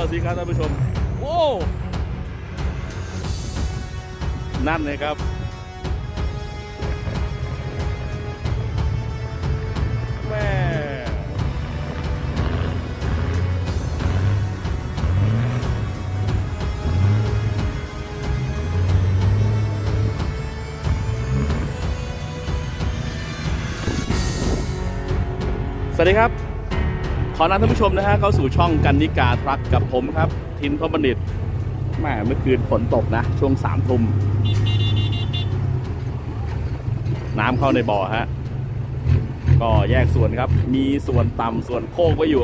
ละสิครับท่านผู้ชม โอ้ นั่นเลยครับ แม่สวัสดีครับ ขอนำท่านผู้ชมนะฮะเข้าสู่ช่องกันนิกาทรัคกับผมครับ ทินทบัณฑิตแม่เมื่อคืนฝนตกนะ ช่วงสามทุ่มน้ำเข้าในบ่อฮะก็แยกส่วนครับ มีส่วนต่ำส่วนโค้งไว้อยู่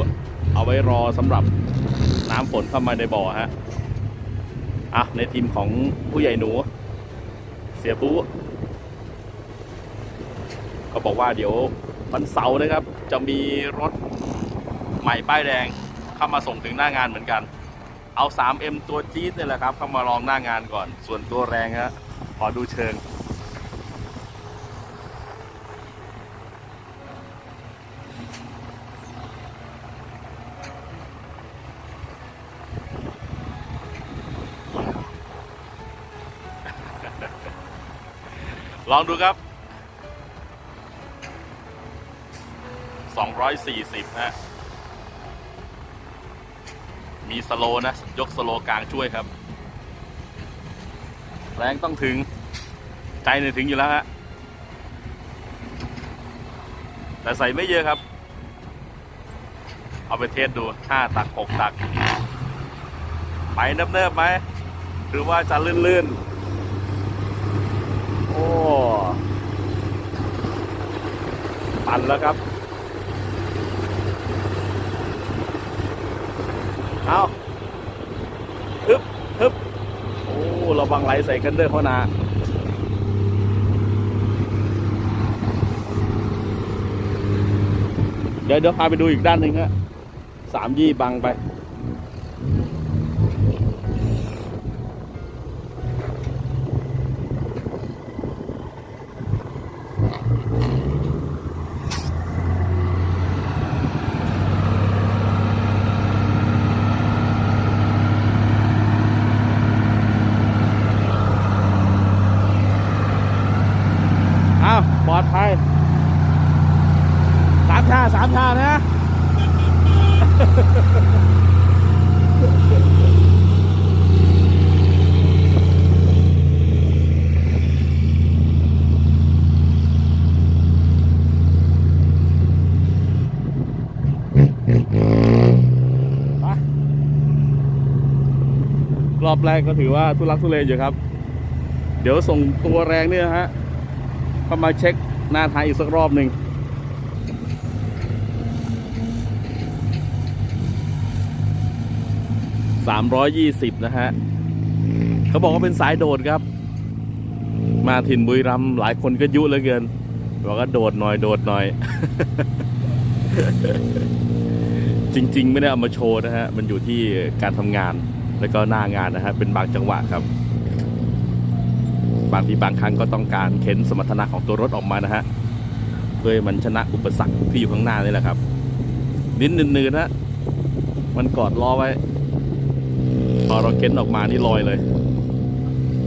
เอาไว้รอสำหรับน้ำฝนเข้ามาในบ่อฮะอะในทีมของผู้ใหญ่หนู เสียปุ๊ก็บอกว่าเดี๋ยววันเสาร์นะครับ จะมีรถ ใหม่ป้ายแดงเข้ามาส่งถึงหน้างานเหมือนกัน เอา 3M ตัวจี๊ดนี่แหละครับเข้ามาลองหน้างานก่อน ส่วนตัวแรงฮะขอดูเชิง ลองดูครับ240ฮะ มีสโลนะ ยกสโลกลางช่วยครับ แรงต้องถึง ใจเนี่ยถึงอยู่แล้วฮะแต่ใส่ไม่เยอะครับ เอาไปเทสดู5ตัก6ตัก ไปเนิบๆไหม หรือว่าจะลื่นๆ โอ้ ปันแล้วครับ เอาฮึบฮึบโอ้เระวังไหลใส่กันเด้อพ่อนาเดี๋ยวเดี๋ยวพาไปดูอีกด้านหนึ่งฮะสามยี่บังไปอ้าวปลอดภัยสามชาสามชานะ ไปร อบแรกก็ถือว่าทุลักทุเลอยู่ครับ เดี๋ยวส่งตัวแรงเนี่ยฮะเข้ามาเช็คหน้าท้ายอีกสักรอบหนึ่งสามร้อยยี่สิบนะฮะเขาบอกว่าเป็นสายโดดครับ มาถิ่นบุรีรัมหลายคนก็ยุเหลือเกินบอกว่าโดดหน่อยโดดหน่อย จริง ๆ ไม่ได้เอามาโชว์นะฮะ มันอยู่ที่การทำงาน แล้วก็หน้างานนะฮะเป็นบางจังหวะครับบางทีบางครั้งก็ต้องการเข็นสมรรถนะของตัวรถออกมานะฮะเพื่อมันชนะอุปสรรคที่อยู่ข้างหน้านี่แหละครับนิดนืนๆนะมันกอดล้อไว้ พอเราเข็นออกมานี่ลอยเลย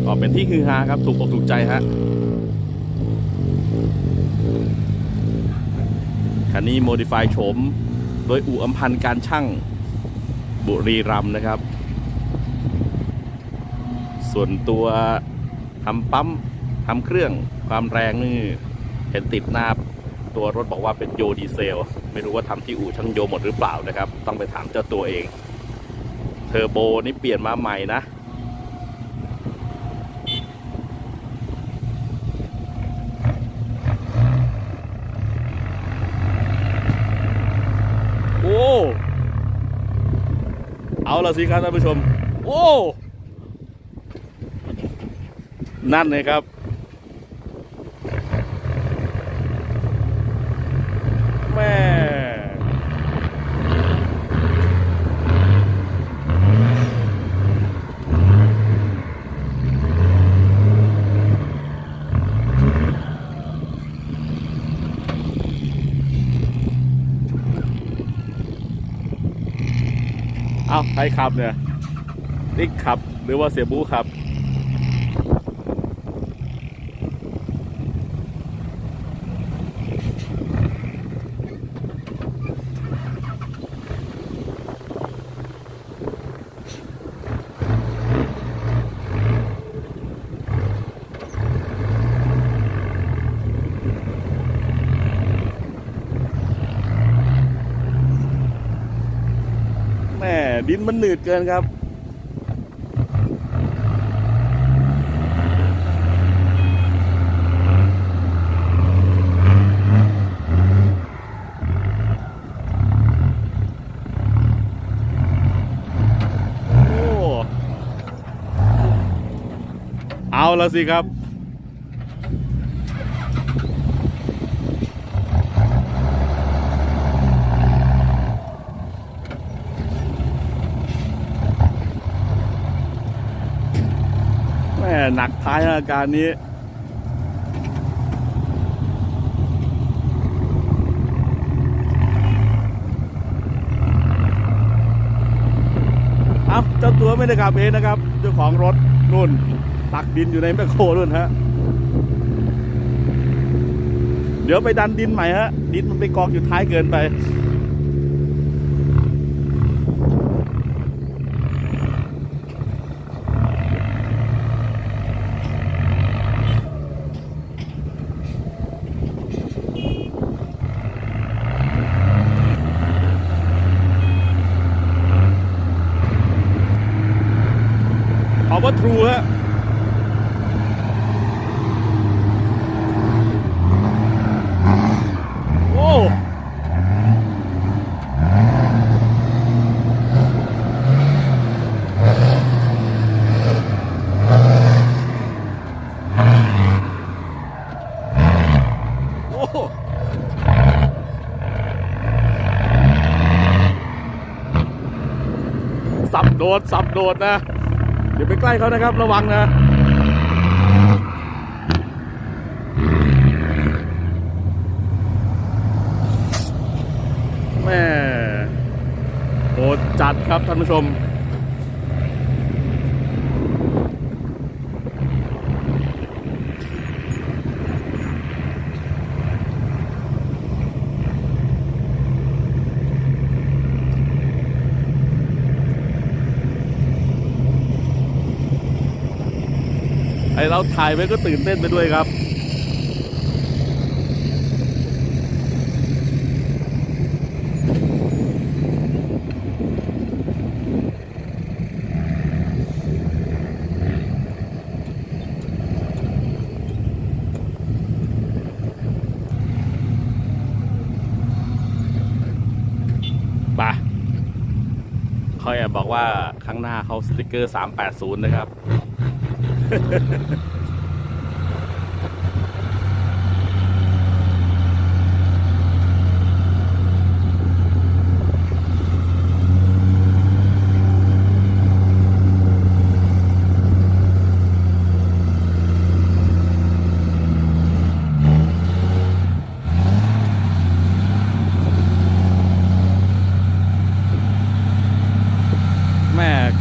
ก็เป็นที่ฮือฮาครับ ถูกอกถูกใจฮะคันนี้โมดิฟายโฉม โดยอู่อัมพันธ์การช่างบุรีรัมนะครับ ส่วนตัวทำปั๊มทำเครื่องความแรงนี่เห็นติดหน้าตัวรถบอกว่าเป็นโยดีเซล ไม่รู้ว่าทำที่อู่ช่างโยหมดหรือเปล่านะครับ ต้องไปถามเจ้าตัวเอง เทอร์โบนี่เปลี่ยนมาใหม่นะโอ้เอาละสิครับท่านผู้ชม โอ้ นั่นเลยครับ แม่เอาใครขับเนี่ย นิกขับ หรือว่าเสียบูขับ แม่ ดินมันหนืดเกินครับเอาละสิครับ หนักท้ายอาการนี้ครับเจ้าตัวไม่ได้ขับเองนะครับ เจ้าของรถนุ่น ตักดินอยู่ในแมคโครนู่นฮะ เดี๋ยวไปดันดินใหม่ฮะ ดินมันไปกองอยู่ท้ายเกินไป ครูฮะโอ้สับโดดสับโดดนะ เดี๋ยวไปใกล้เขานะครับ ระวังนะแม่โหดจัดครับท่านผู้ชม ไอเราถ่ายไว้ก็ตื่นเต้นไปด้วยครับไปเขาแอบบอกว่าข้างหน้าเขาสติกเกอร์ 380 นะครับ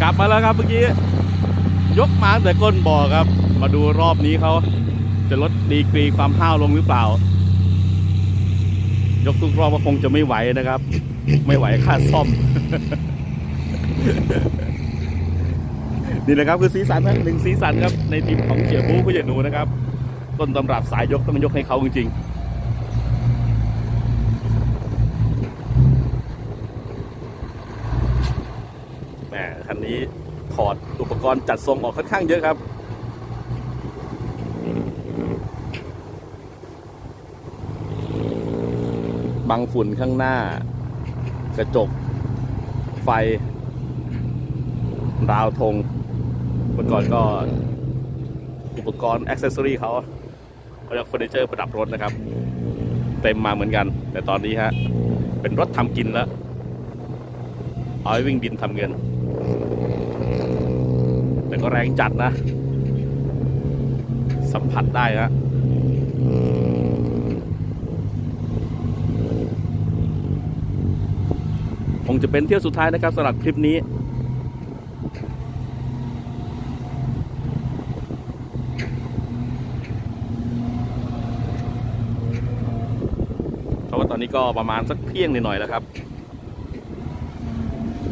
กลับมาแล้วครับเมื่อกี้ ยกมาแต่ก้นบ่อครับ มาดูรอบนี้เขาจะลดดีกรีความห้าวลงหรือเปล่า ยกทุกรอบก็คงจะไม่ไหวนะครับ ไม่ไหวค่าซ่อม นี่นะครับคือสีสันนะหนึ่งสีสันครับ ในทีมของเสียบูผู้ใหญ่หนูนะครับ ต้นตำรับสายยกต้องยกให้เขาจริงๆแหมคันนี้ ถอดอุปกรณ์จัดทรงออกค่อนข้างเยอะครับ บังฝุ่นข้างหน้า กระจก ไฟ ราวธงเมื่อก่อนก็ อุปกรณ์อ c เซสซอรีเขาเขาเรียกเฟอร์นิเจอร์ประดับรถนะครับ เต็มมาเหมือนกัน แต่ตอนนี้ฮะ เป็นรถทำกินแล้ว เอาไว้วิ่งดินทำเงิน็แรงจัดนะ สัมผัสได้นะคงจะเป็นเที่ยวสุดท้ายนะครับสำหรับคลิปนี้ เพราะว่าตอนนี้ก็ประมาณสักเที่ยงหน่อยแล้วครับ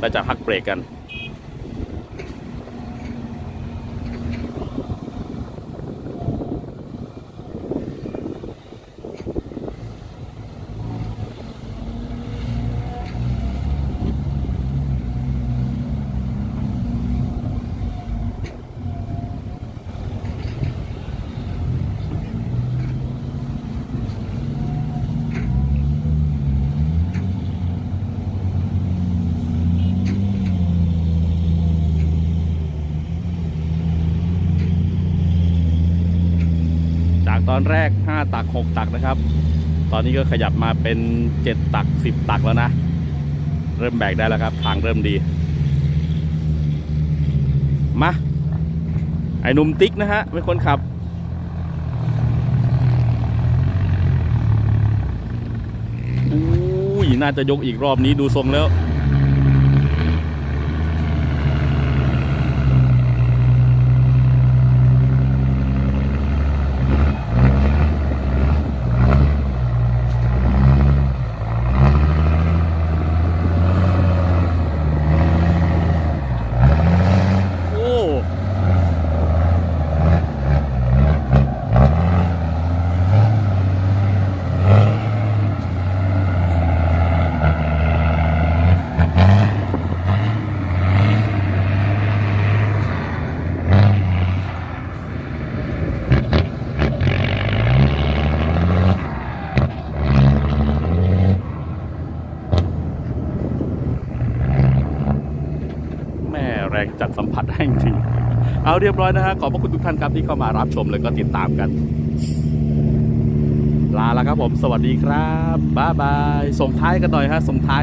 เราจะพักเบรกกัน อนแรก 5 ตัก 6 ตักนะครับ ตอนนี้ก็ขยับมาเป็น 7 ตัก 10 ตักแล้วนะ เริ่มแบกได้แล้วครับ ทางเริ่มดี มา ไอ้หนุ่มติ๊กนะฮะ เป็นคนขับอุ้ยน่าจะยกอีกรอบนี้ดูทรงแล้ว โอ้ แม่แรงจัดสัมผัสได้จริงๆ เอาเรียบร้อยนะฮะขอบพระคุณทุกท่านครับที่เข้ามารับชมแล้วก็ติดตามกัน ลาแล้วครับผม สวัสดีครับบ๊ายบายส่งท้ายกันหน่อยฮะส่งท้าย